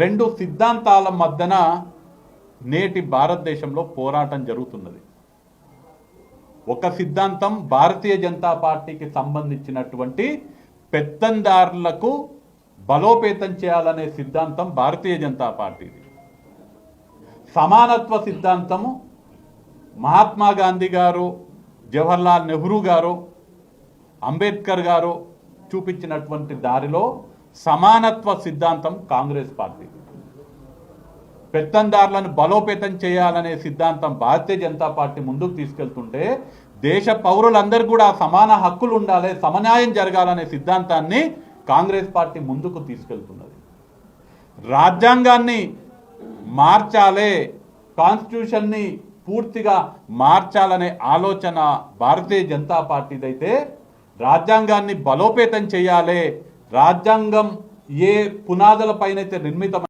రెండు సిద్ధాంతాల మధ్యన నేటి భారతదేశంలో పోరాటం జరుగుతున్నది. ఒక సిద్ధాంతం భారతీయ జనతా పార్టీకి సంబంధించినటువంటి పెత్తందారులకు బలోపేతం చేయాలనే సిద్ధాంతం భారతీయ జనతా పార్టీది. సమానత్వ సిద్ధాంతము మహాత్మా గాంధీ గారు జవహర్లాల్ నెహ్రూ గారు అంబేద్కర్ గారు చూపించినటువంటి దారిలో సమానత్వ సిద్ధాంతం కాంగ్రెస్ పార్టీ. పెత్తందారులను బలోపేతం చేయాలనే సిద్ధాంతం భారతీయ జనతా పార్టీ ముందుకు తీసుకెళ్తుంటే దేశ పౌరులందరూ కూడా సమాన హక్కులు ఉండాలి సమన్యాయం జరగాలనే సిద్ధాంతాన్ని కాంగ్రెస్ పార్టీ ముందుకు తీసుకెళ్తున్నది. రాజ్యాంగాన్ని మార్చాలే కాన్స్టిట్యూషన్ని పూర్తిగా మార్చాలనే ఆలోచన భారతీయ జనతా పార్టీదైతే రాజ్యాంగాన్ని బలోపేతం చేయాలి రాజ్యాంగం ఏ పునాదులపైనైతే నిర్మితం